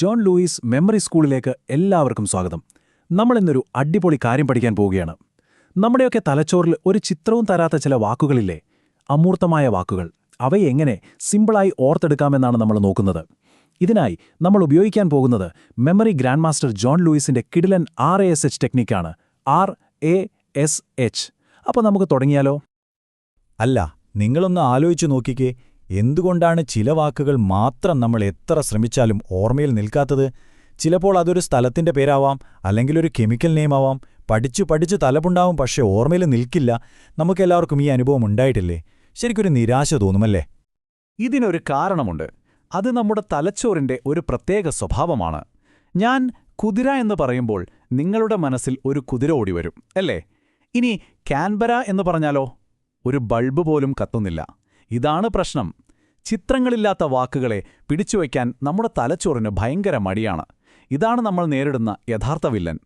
John Luis memory സ്കൂളിലേക്ക് എല്ലാവർക്കും സ്വാഗതം. നമ്മൾ ഇന്നൊരു അടിപൊളി കാര്യം പഠിക്കാൻ പോവുകയാണ്. നമ്മുടെയൊക്കെ തലച്ചോറിൽ ഒരു ചിത്രവും തരാത്ത ചില വാക്കുകളില്ലേ? അമൂർത്തമായ വാക്കുകൾ. അവയെ എങ്ങനെ സിമ്പിളായി ഓർത്തെടുക്കാമെന്നാണ് നമ്മൾ നോക്കുന്നത്. ഇതിനായി നമ്മൾ ഉപയോഗിക്കാൻ പോകുന്നത് മെമ്മറി ഗ്രാൻഡ് മാസ്റ്റർ ജോൺ ലൂയിസിന്റെ കിഡിലൻ ആർ എ എസ് എച്ച് ടെക്നിക്കാണ് ആർ എ എസ് എച്ച്. അപ്പോൾ നമുക്ക് തുടങ്ങിയാലോ? അല്ല നിങ്ങളൊന്ന് ആലോചിച്ചു നോക്കിക്കേ. എന്തുകൊണ്ടാണ് ചില വാക്കുകൾ മാത്രം നമ്മൾ എത്ര ശ്രമിച്ചാലും ഓർമ്മയിൽ നിൽക്കാത്തത്? ചിലപ്പോൾ അതൊരു സ്ഥലത്തിന്റെ പേരാവാം അല്ലെങ്കിൽ ഒരു കെമിക്കൽ നെയിമാവാം. പഠിച്ചു പഠിച്ച് തലപുണ്ടാവും പക്ഷേ ഓർമ്മയിൽ നിൽക്കില്ല. നമുക്കെല്ലാവർക്കും ഈ അനുഭവം ഉണ്ടായിട്ടില്ലേ? ശരിക്കൊരു നിരാശ തോന്നുമല്ലേ? ഇതിനൊരു കാരണമുണ്ട്. അത് നമ്മുടെ തലച്ചോറിന്റെ ഒരു പ്രത്യേക സ്വഭാവമാണ്. ഞാൻ കുതിര എന്ന് പറയുമ്പോൾ നിങ്ങളുടെ മനസ്സിൽ ഒരു കുതിര ഓടിവരും അല്ലേ? ഇനി കാൻബര എന്ന് പറഞ്ഞാലോ? ഒരു ബൾബ് പോലും കത്തുന്നില്ല. ഇതാണ് പ്രശ്നം. ചിത്രങ്ങളില്ലാത്ത വാക്കുകളെ പിടിച്ചുവയ്ക്കാൻ നമ്മുടെ തലച്ചോറിന് ഭയങ്കര മടിയാണ്. ഇതാണ് നമ്മൾ നേരിടുന്ന യഥാർത്ഥ വില്ലൻ.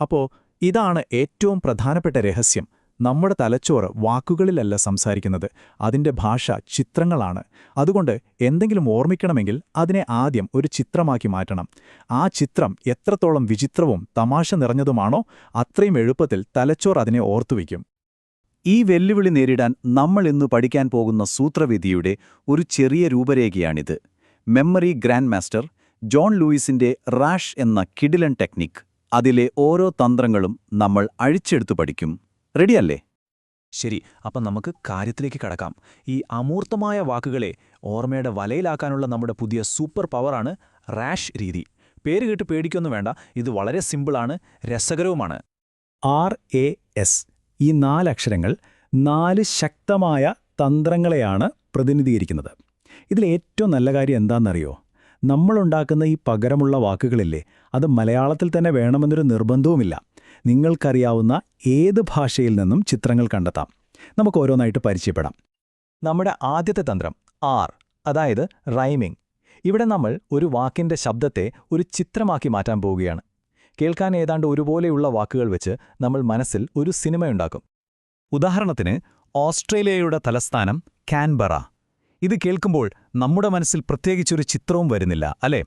അപ്പോ ഇതാണ് ഏറ്റവും പ്രധാനപ്പെട്ട രഹസ്യം. നമ്മുടെ തലച്ചോറ് വാക്കുകളിലല്ല സംസാരിക്കുന്നത്. അതിന്റെ ഭാഷ ചിത്രങ്ങളാണ്. അതുകൊണ്ട് എന്തെങ്കിലും ഓർമ്മിക്കണമെങ്കിൽ അതിനെ ആദ്യം ഒരു ചിത്രമാക്കി മാറ്റണം. ആ ചിത്രം എത്രത്തോളം വിചിത്രവും തമാശ നിറഞ്ഞതുമാണോ അത്രയും എളുപ്പത്തിൽ തലച്ചോർ അതിനെ ഓർത്തുവയ്ക്കും. ഈ വെല്ലുവിളി നേരിടാൻ നമ്മൾ ഇന്ന് പഠിക്കാൻ പോകുന്ന സൂത്രവിധിയുടെ ഒരു ചെറിയ രൂപരേഖയാണിത്. മെമ്മറി ഗ്രാൻഡ് മാസ്റ്റർ ജോൺ ലൂയിസിന്റെ റാഷ് എന്ന കിഡിലൻ ടെക്നിക് അതിലെ ഓരോ തന്ത്രങ്ങളും നമ്മൾ അഴിച്ചെടുത്തു പഠിക്കും. റെഡിയല്ലേ? ശരി അപ്പം നമുക്ക് കാര്യത്തിലേക്ക് കടക്കാം. ഈ അമൂർത്തമായ വാക്കുകളെ ഓർമ്മയുടെ വലയിലാക്കാനുള്ള നമ്മുടെ പുതിയ സൂപ്പർ പവറാണ് റാഷ് രീതി. പേര് കേട്ട് പേടിക്കൊന്നും വേണ്ട ഇത് വളരെ സിമ്പിളാണ് രസകരവുമാണ്. ആർ എ എസ് ഈ നാലക്ഷരങ്ങൾ നാല് ശക്തമായ തന്ത്രങ്ങളെയാണ് പ്രതിനിധീകരിക്കുന്നത്. ഇതിൽ ഏറ്റവും നല്ല കാര്യം എന്താണെന്നറിയോ? നമ്മളുണ്ടാക്കുന്ന ഈ പകരമുള്ള വാക്കുകളില്ലേ അത് മലയാളത്തിൽ തന്നെ വേണമെന്നൊരു നിർബന്ധവുമില്ല. നിങ്ങൾക്കറിയാവുന്ന ഏത് ഭാഷയിൽ നിന്നും ചിത്രങ്ങൾ കണ്ടെത്താം. നമുക്ക് ഓരോന്നായിട്ട് പരിചയപ്പെടാം. നമ്മുടെ ആദ്യത്തെ തന്ത്രം ആർ അതായത് റൈമിംഗ് ഇവിടെ നമ്മൾ ഒരു വാക്കിന്റെ ശബ്ദത്തെ ഒരു ചിത്രമാക്കി മാറ്റാൻ പോവുകയാണ്. കേൾക്കാൻ ഏതാണ്ട് ഒരുപോലെയുള്ള വാക്കുകൾ വെച്ച് നമ്മൾ മനസ്സിൽ ഒരു സിനിമയുണ്ടാക്കും. ഉദാഹരണത്തിന് ഓസ്ട്രേലിയയുടെ തലസ്ഥാനം കാൻബറ. ഇത് കേൾക്കുമ്പോൾ നമ്മുടെ മനസ്സിൽ പ്രത്യേകിച്ചൊരു ചിത്രവും വരുന്നില്ല അല്ലേ?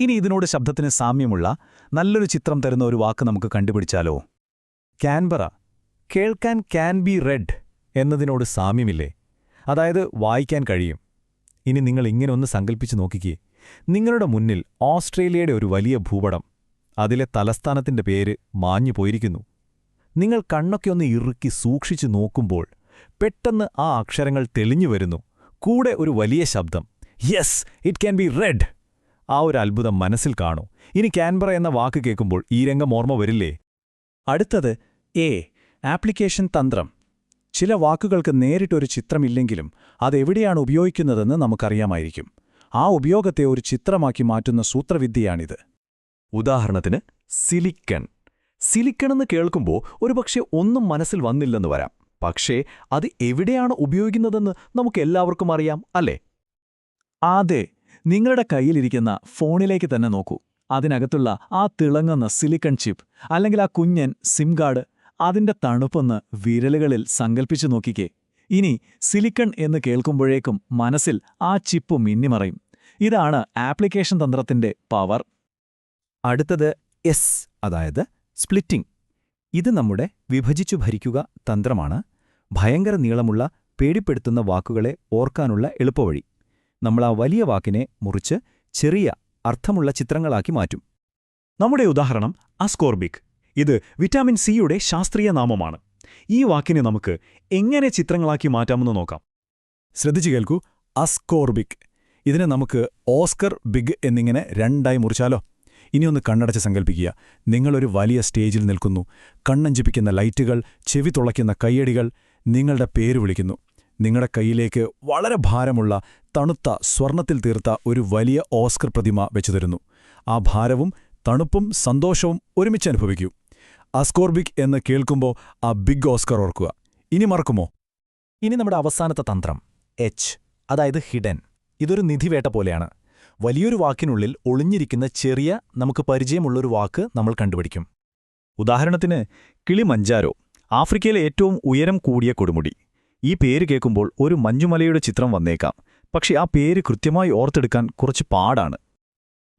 ഇനി ഇതിനോട് ശബ്ദത്തിന് സാമ്യമുള്ള നല്ലൊരു ചിത്രം തരുന്ന ഒരു വാക്ക് നമുക്ക് കണ്ടുപിടിച്ചാലോ? കാൻബറ. കേൾക്കാൻ ക്യാൻ ബി റെഡ് എന്നതിനോട് സാമ്യമില്ലേ? അതായത് വായിക്കാൻ കഴിയും. ഇനി നിങ്ങൾ ഇങ്ങനെ ഒന്ന് സങ്കല്പിച്ച് നോക്കിക്കേ. നിങ്ങളുടെ മുന്നിൽ ഓസ്ട്രേലിയയുടെ ഒരു വലിയ ഭൂപടം അതിലെ തലസ്ഥാനത്തിന്റെ പേര് മാഞ്ഞു പോയിരിക്കുന്നു. നിങ്ങൾ കണ്ണൊക്കെ ഒന്ന് ഇറുക്കി സൂക്ഷിച്ചു നോക്കുമ്പോൾ പെട്ടെന്ന് ആ അക്ഷരങ്ങൾ തെളിഞ്ഞു വരുന്നു. കൂടെ ഒരു വലിയ ശബ്ദം. Yes it can be red ആ ഒരു അത്ഭുതം മനസ്സിൽ കാണൂ. ഇനി ക്യാൻബറ എന്ന വാക്ക് കേൾക്കുമ്പോൾ ഈ രംഗം ഓർമ്മ വരില്ലേ? അടുത്തത് എ ആപ്ലിക്കേഷൻ തന്ത്രം. ചില വാക്കുകൾക്ക് നേരിട്ടൊരു ചിത്രമില്ലെങ്കിലും അതെവിടെയാണ് ഉപയോഗിക്കുന്നതെന്ന് നമുക്കറിയാമായിരിക്കും. ആ ഉപയോഗത്തെ ഒരു ചിത്രമാക്കി മാറ്റുന്ന സൂത്രവിദ്യയാണിത്. ഉദാഹരണത്തിന് സിലിക്കൺ. സിലിക്കൺ എന്ന് കേൾക്കുമ്പോൾ ഒരുപക്ഷെ ഒന്നും മനസ്സിൽ വന്നില്ലെന്ന് വരാം. പക്ഷേ അത് എവിടെയാണ് ഉപയോഗിക്കുന്നതെന്ന് നമുക്കെല്ലാവർക്കും അറിയാം അല്ലേ? അതെ നിങ്ങളുടെ കയ്യിലിരിക്കുന്ന ഫോണിലേക്ക് തന്നെ നോക്കൂ. അതിനകത്തുള്ള ആ തിളങ്ങുന്ന സിലിക്കൺ ചിപ്പ് അല്ലെങ്കിൽ ആ കുഞ്ഞൻ സിം കാർഡ് അതിന്റെ തണുപ്പൊന്ന് വിരലുകളിൽ സങ്കൽപ്പിച്ചു നോക്കിക്കേ. ഇനി സിലിക്കൺ എന്ന് കേൾക്കുമ്പോഴേക്കും മനസ്സിൽ ആ ചിപ്പ് മിന്നിമറയും. ഇതാണ് ആപ്ലിക്കേഷൻ തന്ത്രത്തിന്റെ പവർ. അടുത്തത് എസ് അതായത് സ്പ്ലിറ്റിംഗ് ഇത് നമ്മുടെ വിഭജിച്ചു ഭരിക്കുക തന്ത്രമാണ്. ഭയങ്കര നീളമുള്ള പേടിപ്പെടുത്തുന്ന വാക്കുകളെ ഓർക്കാനുള്ള എളുപ്പവഴി. നമ്മൾ ആ വലിയ വാക്കിനെ മുറിച്ച് ചെറിയ അർത്ഥമുള്ള ചിത്രങ്ങളാക്കി മാറ്റും. നമ്മുടെ ഉദാഹരണം അസ്കോർബിക് ഇത് വിറ്റാമിൻ സിയുടെ ശാസ്ത്രീയ നാമമാണ്. ഈ വാക്കിനെ നമുക്ക് എങ്ങനെ ചിത്രങ്ങളാക്കി മാറ്റാമെന്ന് നോക്കാം. ശ്രദ്ധിച്ചു കേൾക്കൂ. അസ്കോർബിക് ഇതിനെ നമുക്ക് ഓസ്കർ ബിഗ് എന്നിങ്ങനെ രണ്ടായി മുറിച്ചാലോ? ഇനിയൊന്ന് കണ്ണടച്ച് സങ്കല്പിക്കുക നിങ്ങളൊരു വലിയ സ്റ്റേജിൽ നിൽക്കുന്നു. കണ്ണഞ്ചിപ്പിക്കുന്ന ലൈറ്റുകൾ ചെവി തുളയ്ക്കുന്ന കയ്യടികൾ നിങ്ങളുടെ പേര് വിളിക്കുന്നു. നിങ്ങളുടെ കയ്യിലേക്ക് വളരെ ഭാരമുള്ള തണുത്ത സ്വർണത്തിൽ തീർത്ത ഒരു വലിയ ഓസ്കർ പ്രതിമ വെച്ചു തരുന്നു. ആ ഭാരവും തണുപ്പും സന്തോഷവും ഒരുമിച്ച് അനുഭവിക്കൂ. അസ്കോർബിക് എന്ന് കേൾക്കുമ്പോൾ ആ ബിഗ് ഓസ്കർ ഓർക്കുക. ഇനി മറക്കുമോ? ഇനി നമ്മുടെ അവസാനത്തെ തന്ത്രം എച്ച് അതായത് ഹിഡൻ. ഇതൊരു നിധിവേട്ട പോലെയാണ്. വലിയൊരു വാക്കിനുള്ളിൽ ഒളിഞ്ഞിരിക്കുന്ന ചെറിയ നമുക്ക് പരിചയമുള്ളൊരു വാക്ക് നമ്മൾ കണ്ടുപിടിക്കും. ഉദാഹരണത്തിന് കിളിമഞ്ചാരോ ആഫ്രിക്കയിലെ ഏറ്റവും ഉയരം കൂടിയ കൊടുമുടി. ഈ പേര് കേൾക്കുമ്പോൾ ഒരു മഞ്ഞുമലയുടെ ചിത്രം വന്നേക്കാം പക്ഷെ ആ പേര് കൃത്യമായി ഓർത്തെടുക്കാൻ കുറച്ച് പാടാണ്.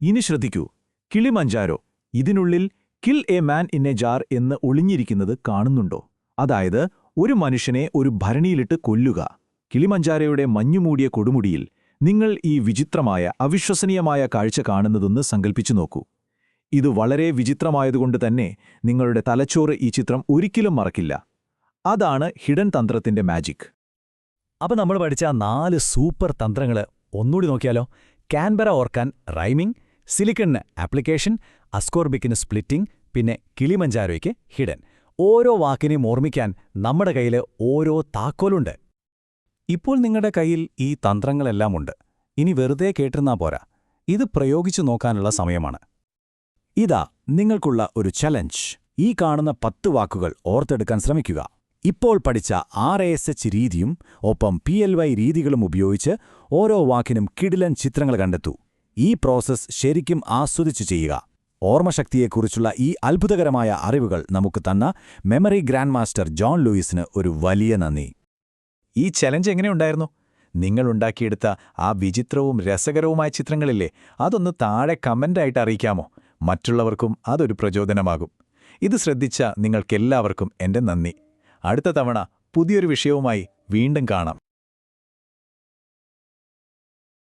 ഇനി ശ്രദ്ധിക്കൂ കിളിമഞ്ചാരോ ഇതിനുള്ളിൽ kill a man in a jar എന്ന് ഒളിഞ്ഞിരിക്കുന്നത് കാണുന്നുണ്ടോ? അതായത് ഒരു മനുഷ്യനെ ഒരു ഭരണിയിലിട്ട് കൊല്ലുക. കിളിമഞ്ചാരയുടെ മഞ്ഞുമൂടിയ കൊടുമുടിയിൽ നിങ്ങൾ ഈ വിചിത്രമായ അവിശ്വസനീയമായ കാഴ്ച കാണുന്നതെന്ന് സങ്കൽപ്പിച്ചു നോക്കൂ. ഇത് വളരെ വിചിത്രമായതുകൊണ്ട് തന്നെ നിങ്ങളുടെ തലച്ചോറ് ഈ ചിത്രം ഒരിക്കലും മറക്കില്ല. അതാണ് ഹിഡൻ തന്ത്രത്തിന്റെ മാജിക്. അപ്പൊ നമ്മൾ പഠിച്ച നാല് സൂപ്പർ തന്ത്രങ്ങൾ ഒന്നുകൂടി നോക്കിയാലോ? കാൻബറ ഓർക്കാൻ റൈമിംഗ് സിലിക്കണിന് ആപ്ലിക്കേഷൻ അസ്കോർബിക്കിന് സ്പ്ലിറ്റിംഗ് പിന്നെ കിളിമഞ്ചാരോയ്ക്ക് ഹിഡൻ. ഓരോ വാക്കിനെയും ഓർമ്മിക്കാൻ നമ്മുടെ കയ്യിൽ ഓരോ താക്കോലുണ്ട്. ഇപ്പോൾ നിങ്ങളുടെ കയ്യിൽ ഈ തന്ത്രങ്ങളെല്ലാം ഉണ്ട്. ഇനി വെറുതെ കേട്ടിരുന്നാ പോരാ. ഇത് പ്രയോഗിച്ചു നോക്കാനുള്ള സമയമാണ്. ഇതാ നിങ്ങൾക്കുള്ള ഒരു ചലഞ്ച് ഈ കാണുന്ന പത്ത് വാക്കുകൾ ഓർത്തെടുക്കാൻ ശ്രമിക്കുക. ഇപ്പോൾ പഠിച്ച ആർ എസ് എച്ച് രീതിയും ഒപ്പം പി എൽ വൈ രീതികളും ഉപയോഗിച്ച് ഓരോ വാക്കിനും കിടിലൻ ചിത്രങ്ങൾ കണ്ടെത്തൂ. ഈ പ്രോസസ് ശരിക്കും ആസ്വദിച്ചു ചെയ്യുക. ഓർമ്മശക്തിയെക്കുറിച്ചുള്ള ഈ അത്ഭുതകരമായ അറിവുകൾ നമുക്ക് തന്ന മെമ്മറി ഗ്രാൻഡ് മാസ്റ്റർ ജോൺ ലൂയിസിന് ഒരു വലിയ നന്ദി. ഈ ചലഞ്ച് എങ്ങനെയുണ്ടായിരുന്നു? നിങ്ങളുണ്ടാക്കിയെടുത്ത ആ വിചിത്രവും രസകരവുമായ ചിത്രങ്ങളില്ലേ അതൊന്ന് താഴെ കമന്റായിട്ട് അറിയിക്കാമോ? മറ്റുള്ളവർക്കും അതൊരു പ്രചോദനമാകും. ഇത് ശ്രദ്ധിച്ച നിങ്ങൾക്കെല്ലാവർക്കും എന്റെ നന്ദി. അടുത്ത തവണ പുതിയൊരു വിഷയവുമായി വീണ്ടും കാണാം.